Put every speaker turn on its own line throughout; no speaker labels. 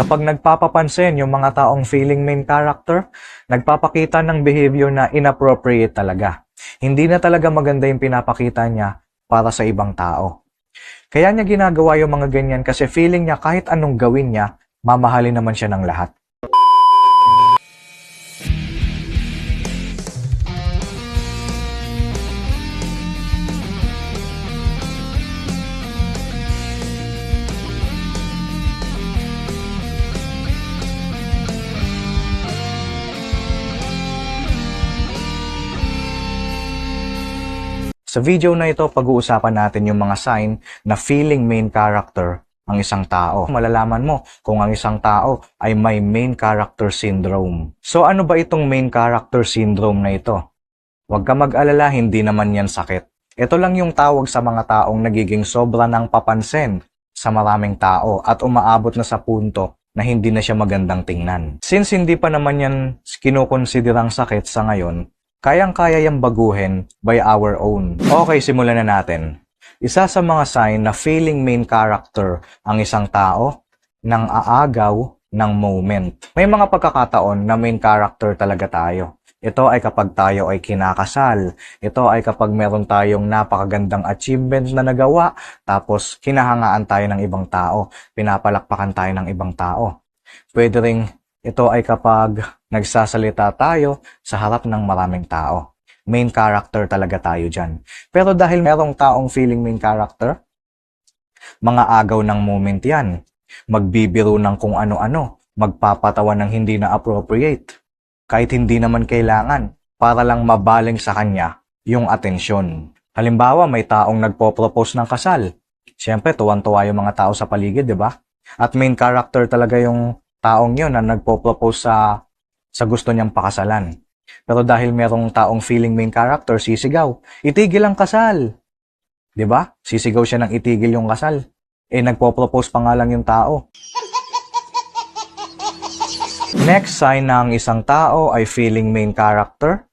Kapag nagpapapansin yung mga taong feeling main character, nagpapakita ng behavior na inappropriate talaga. Hindi na talaga maganda yung pinapakita niya para sa ibang tao. Kaya niya ginagawa yung mga ganyan kasi feeling niya kahit anong gawin niya, mamahalin naman siya ng lahat. Sa video na ito, pag-uusapan natin yung mga sign na feeling main character ang isang tao. Malalaman mo kung ang isang tao ay may main character syndrome. So ano ba itong main character syndrome na ito? Huwag ka mag-alala, hindi naman yan sakit. Ito lang yung tawag sa mga taong nagiging sobra ng papansin sa maraming tao at umaabot na sa punto na hindi na siya magandang tingnan. Since hindi pa naman yan kinukonsiderang sakit sa ngayon, kayang-kaya yung baguhin by our own. Okay, simulan na natin. Isa sa mga sign na feeling main character ang isang tao nang aagaw ng moment. May mga pagkakataon na main character talaga tayo. Ito ay kapag tayo ay kinakasal. Ito ay kapag meron tayong napakagandang achievement na nagawa, tapos kinahangaan tayo ng ibang tao, pinapalakpakan tayo ng ibang tao. Pwede ring ito ay kapag nagsasalita tayo sa harap ng maraming tao. Main character talaga tayo dyan. Pero dahil merong taong feeling main character, mga agaw ng moment yan. Magbibiro ng kung ano-ano, magpapatawa ng hindi na appropriate. Kahit hindi naman kailangan, para lang mabaling sa kanya yung atensyon. Halimbawa, may taong nagpo-propose ng kasal. Siyempre, tuwan-tuwa yung mga tao sa paligid, di ba? At main character talaga yung taong yun na nagpo-propose sa, sa gusto niyang pakasalan. Pero dahil merong taong feeling main character, sisigaw, itigil ang kasal. 'Di ba? Sisigaw siya ng itigil yung kasal. Eh, nagpo-propose pa nga lang yung tao. Next sign ang isang tao ay feeling main character,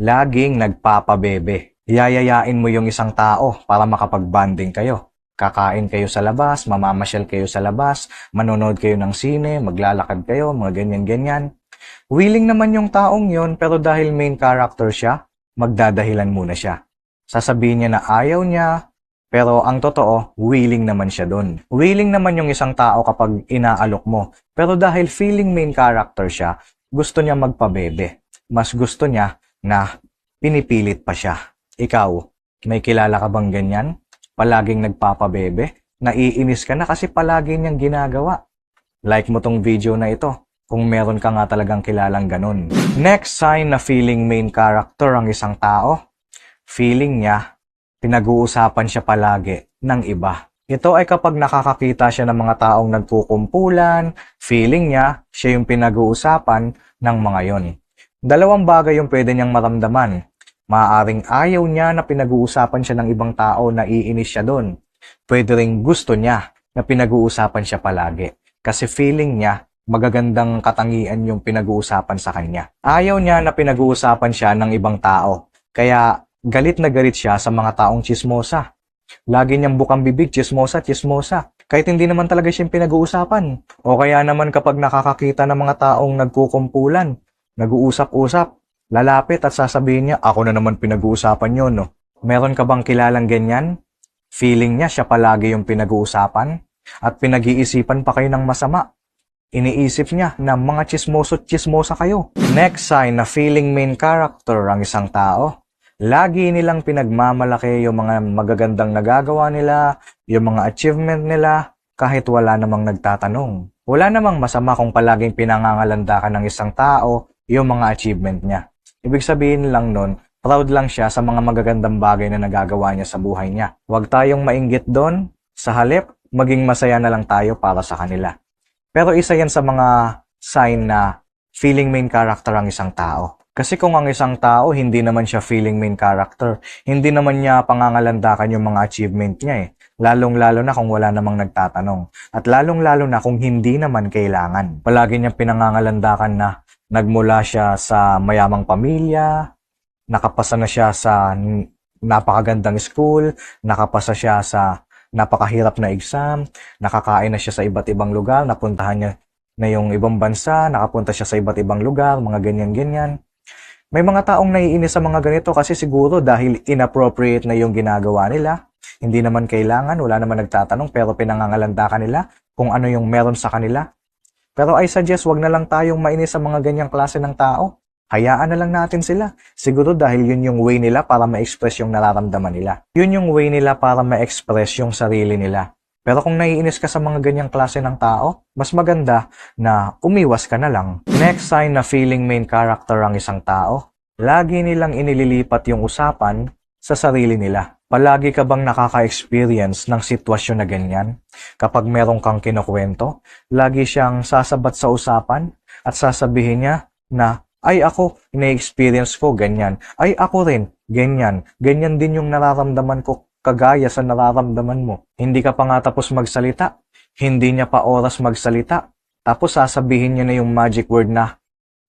laging nagpapabebe. Yayayain mo yung isang tao para makapag-banding kayo. Kakain kayo sa labas, mamamasyal kayo sa labas, manonood kayo ng sine, maglalakad kayo, mga ganyan-ganyan. Willing naman yung taong yon pero dahil main character siya, magdadahilan muna siya. Sasabihin niya na ayaw niya, pero ang totoo, willing naman siya doon. Willing naman yung isang tao kapag inaalok mo. Pero dahil feeling main character siya, gusto niya magpabebe. Mas gusto niya na pinipilit pa siya. Ikaw, may kilala ka bang ganyan? Palaging nagpapabebe? Naiinis ka na kasi palagi niyang ginagawa. Like mo tong video na ito kung meron ka nga talagang kilalang ganun. Next sign na feeling main character ang isang tao, feeling niya pinag-uusapan siya palagi ng iba. Ito ay kapag nakakakita siya ng mga taong nagkukumpulan, feeling niya siya yung pinag-uusapan ng mga yon. Dalawang bagay yung pwede niyang maramdaman. Maaaring ayaw niya na pinag-uusapan siya ng ibang tao na iinis siya doon. Pwede ring gusto niya na pinag-uusapan siya palagi. Kasi feeling niya magagandang katangian yung pinag-uusapan sa kanya. Ayaw niya na pinag-uusapan siya ng ibang tao. Kaya galit na galit siya sa mga taong chismosa. Lagi niyang bukang bibig, chismosa, chismosa. Kahit hindi naman talaga siya pinag-uusapan. O kaya naman kapag nakakakita ng mga taong nagkukumpulan, nag-uusap-usap, lalapit at sasabihin niya, ako na naman pinag-uusapan yun, no? Meron ka bang kilalang ganyan? Feeling niya siya palagi yung pinag-uusapan? At pinag-iisipan pa kayo ng masama? Iniisip niya na mga chismoso chismosa kayo. Next sign na feeling main character ang isang tao. Lagi nilang pinagmamalaki yung mga magagandang nagagawa nila, yung mga achievement nila, kahit wala namang nagtatanong. Wala namang masama kung palaging pinangangalanda ka ng isang tao yung mga achievement niya. Ibig sabihin lang nun, proud lang siya sa mga magagandang bagay na nagagawa niya sa buhay niya. Huwag tayong mainggit doon. Sa halip, maging masaya na lang tayo para sa kanila. Pero isa yan sa mga sign na feeling main character ang isang tao. Kasi kung ang isang tao, hindi naman siya feeling main character, hindi naman niya pangangalandakan yung mga achievement niya eh. Lalong-lalo na kung wala namang nagtatanong. At lalong-lalo na kung hindi naman kailangan. Palagi niya pinangangalandakan na nagmula siya sa mayamang pamilya, nakapasa na siya sa napakagandang school, nakapasa siya sa napakahirap na exam, nakakain na siya sa iba't ibang lugar, napuntahan niya na yung ibang bansa, nakapunta siya sa iba't ibang lugar, mga ganyan-ganyan. May mga taong naiinis sa mga ganito kasi siguro dahil inappropriate na yung ginagawa nila. Hindi naman kailangan, wala naman nagtatanong pero pinangangalanda ka nila kung ano yung meron sa kanila. Pero I suggest wag na lang tayong mainis sa mga ganyang klase ng tao. Hayaan na lang natin sila. Siguro dahil yun yung way nila para ma-express yung nararamdaman nila. Yun yung way nila para ma-express yung sarili nila. Pero kung naiinis ka sa mga ganyang klase ng tao, mas maganda na umiwas ka na lang. Next sign na feeling main character ang isang tao, lagi nilang inililipat yung usapan sa sarili nila. Palagi ka bang nakaka-experience ng sitwasyon na ganyan? Kapag meron kang kinukwento, lagi siyang sasabat sa usapan at sasabihin niya na, ay ako, ina-experience ko ganyan. Ay ako rin, ganyan. Ganyan din yung nararamdaman ko kagaya sa nararamdaman mo. Hindi ka pa nga tapos magsalita. Hindi niya pa oras magsalita. Tapos sasabihin niya na yung magic word na,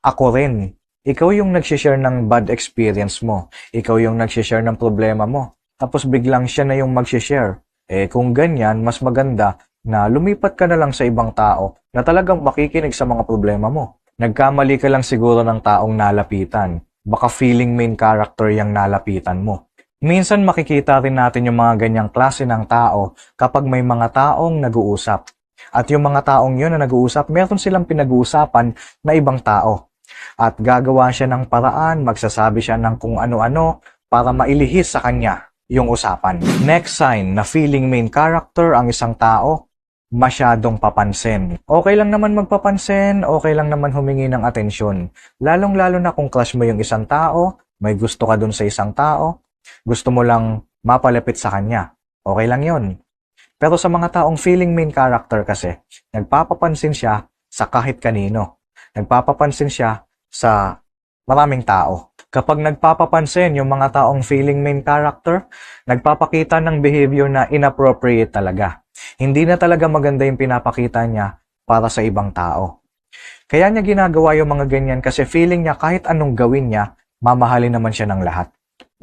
ako rin. Ikaw yung nagsishare ng bad experience mo. Ikaw yung nagsishare ng problema mo. Tapos biglang siya na yung magsishare. Eh kung ganyan, mas maganda na lumipat ka na lang sa ibang tao na talagang makikinig sa mga problema mo. Nagkamali ka lang siguro ng taong nalapitan. Baka feeling main character yung nalapitan mo. Minsan makikita rin natin yung mga ganyang klase ng tao kapag may mga taong nag-uusap. At yung mga taong yun na nag-uusap, meron silang pinag-uusapan na ibang tao. At gagawa siya ng paraan, magsasabi siya ng kung ano-ano para mailihis sa kanya yung usapan. Next sign na feeling main character ang isang tao, masyadong papansin. Okay lang naman magpapansin, okay lang naman humingi ng atensyon. Lalong-lalo na kung crush mo yung isang tao, may gusto ka dun sa isang tao, gusto mo lang mapalapit sa kanya. Okay lang yon. Pero sa mga taong feeling main character kasi, nagpapapansin siya sa kahit kanino. Nagpapapansin siya sa maraming tao. Kapag nagpapapansin yung mga taong feeling main character, nagpapakita ng behavior na inappropriate talaga. Hindi na talaga maganda yung pinapakita niya para sa ibang tao. Kaya niya ginagawa yung mga ganyan kasi feeling niya kahit anong gawin niya, mamahalin naman siya ng lahat.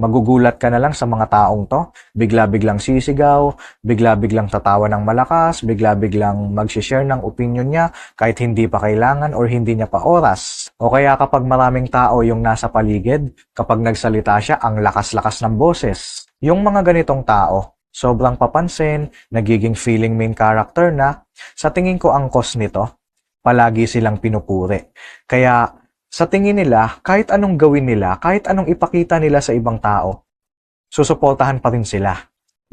Magugulat ka na lang sa mga taong to, bigla-biglang sisigaw, bigla-biglang tatawa ng malakas, bigla-biglang mag-share ng opinion niya kahit hindi pa kailangan or hindi niya pa oras. O kaya kapag maraming tao yung nasa paligid, kapag nagsalita siya, ang lakas-lakas ng boses. Yung mga ganitong tao, sobrang papansin, nagiging feeling main character na, sa tingin ko ang cause nito, palagi silang pinupuri. Kaya sa tingin nila, kahit anong gawin nila, kahit anong ipakita nila sa ibang tao, susuportahan pa rin sila.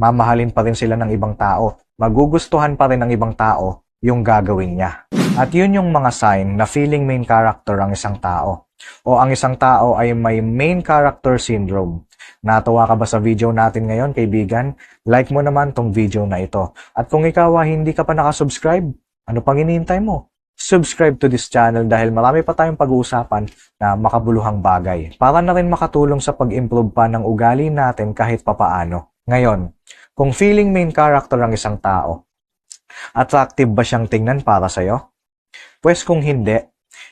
Mamahalin pa rin sila ng ibang tao. Magugustuhan pa rin ng ibang tao yung gagawin niya. At yun yung mga sign na feeling main character ang isang tao. O ang isang tao ay may main character syndrome. Natuwa ka ba sa video natin ngayon, kaibigan? Like mo naman tong video na ito. At kung ikaw ay hindi ka pa nakasubscribe, ano pang hinihintay mo? Subscribe to this channel dahil marami pa tayong pag-uusapan na makabuluhang bagay para na rin makatulong sa pag-improve pa ng ugali natin kahit papaano. Ngayon, kung feeling main character ang isang tao, attractive ba siyang tingnan para sa'yo? Pwes kung hindi,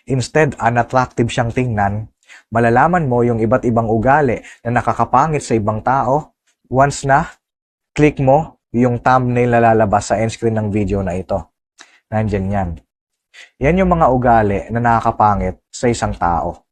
instead unattractive siyang tingnan, malalaman mo yung iba't ibang ugali na nakakapangit sa ibang tao once na click mo yung thumbnail na lalabas sa end screen ng video na ito. Nandyan yan. Yan yung mga ugali na nakakapangit sa isang tao.